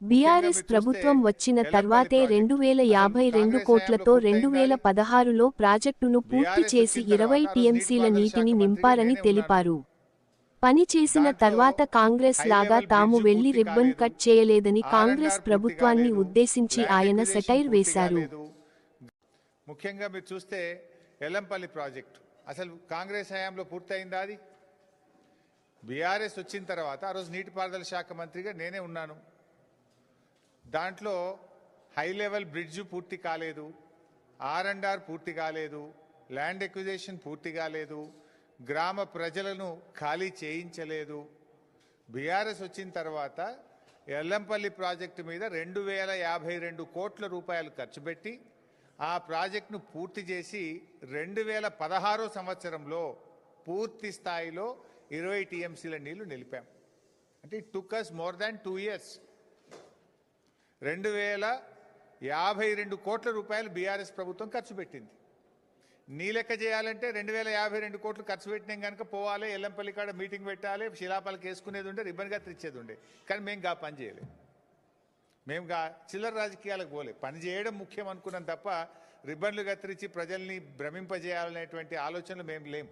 BRS ప్రభుత్వం వచ్చిన తర్వాతే రెండు వేల యాభై రెండు కోట్లతో రెండు వేల పదహారులో ప్రాజెక్టును పూర్తి చేసి ఇరవై టీఎంసీల నీటిని నింపారని తెలిపారు. పని చేసిన తర్వాత కాంగ్రెస్ లాగా తాము వెళ్ళి రిబ్బన్ కట్ చేయలేదని కాంగ్రెస్ ప్రభుత్వాన్ని ఉద్దేశించి ఆయన సెటైర్ వేశారు. ముఖ్యంగా మీరు చూస్తే ఎల్లంపల్లి ప్రాజెక్టు. అసలు కాంగ్రెస్ హయాంలో పూర్తయిందా అది? బీఆర్ఎస్ వచ్చిన తర్వాత ఆ రోజు నీటిపారుదల శాఖ మంత్రిగా నేనే ఉన్నాను. దాంట్లో హై లెవెల్ బ్రిడ్జ్ పూర్తి కాలేదు ఆర్ అండ్ ఆర్ పూర్తి కాలేదు ల్యాండ్ ఎక్విజేషన్ పూర్తి కాలేదు గ్రామ ప్రజలను ఖాళీ చేయించలేదు. బీఆర్ఎస్ వచ్చిన తర్వాత ఎల్లంపల్లి ప్రాజెక్టు మీద రెండు వేల యాభై రెండు కోట్ల రూపాయలు ఖర్చు పెట్టి ఆ ప్రాజెక్టును పూర్తి చేసి రెండు వేల పదహారో సంవత్సరంలో పూర్తి స్థాయిలో ఇరవై టీఎంసీల నీళ్ళు నిలిపాం. అంటే it took us more than two years రెండు వేల యాభై రెండు కోట్ల రూపాయలు బీఆర్ఎస్ ప్రభుత్వం ఖర్చు పెట్టింది. నీ లెక్క చేయాలంటే రెండు వేల యాభై రెండు కోట్లు ఖర్చు పెట్టినాం కనుక పోవాలి ఎల్లంపల్లి కాడ మీటింగ్ పెట్టాలి శిలాపాలకు వేసుకునేది ఉండే రిబ్బన్గా ఉండే. కానీ మేము గా పని చేయలేము మేము గా చిల్లర రాజకీయాలకు పోలే. పని చేయడం ముఖ్యం అనుకున్నాం తప్ప రిబ్బన్లు కత్తిరించి ప్రజల్ని భ్రమింపజేయాలనేటువంటి ఆలోచనలు మేము లేము.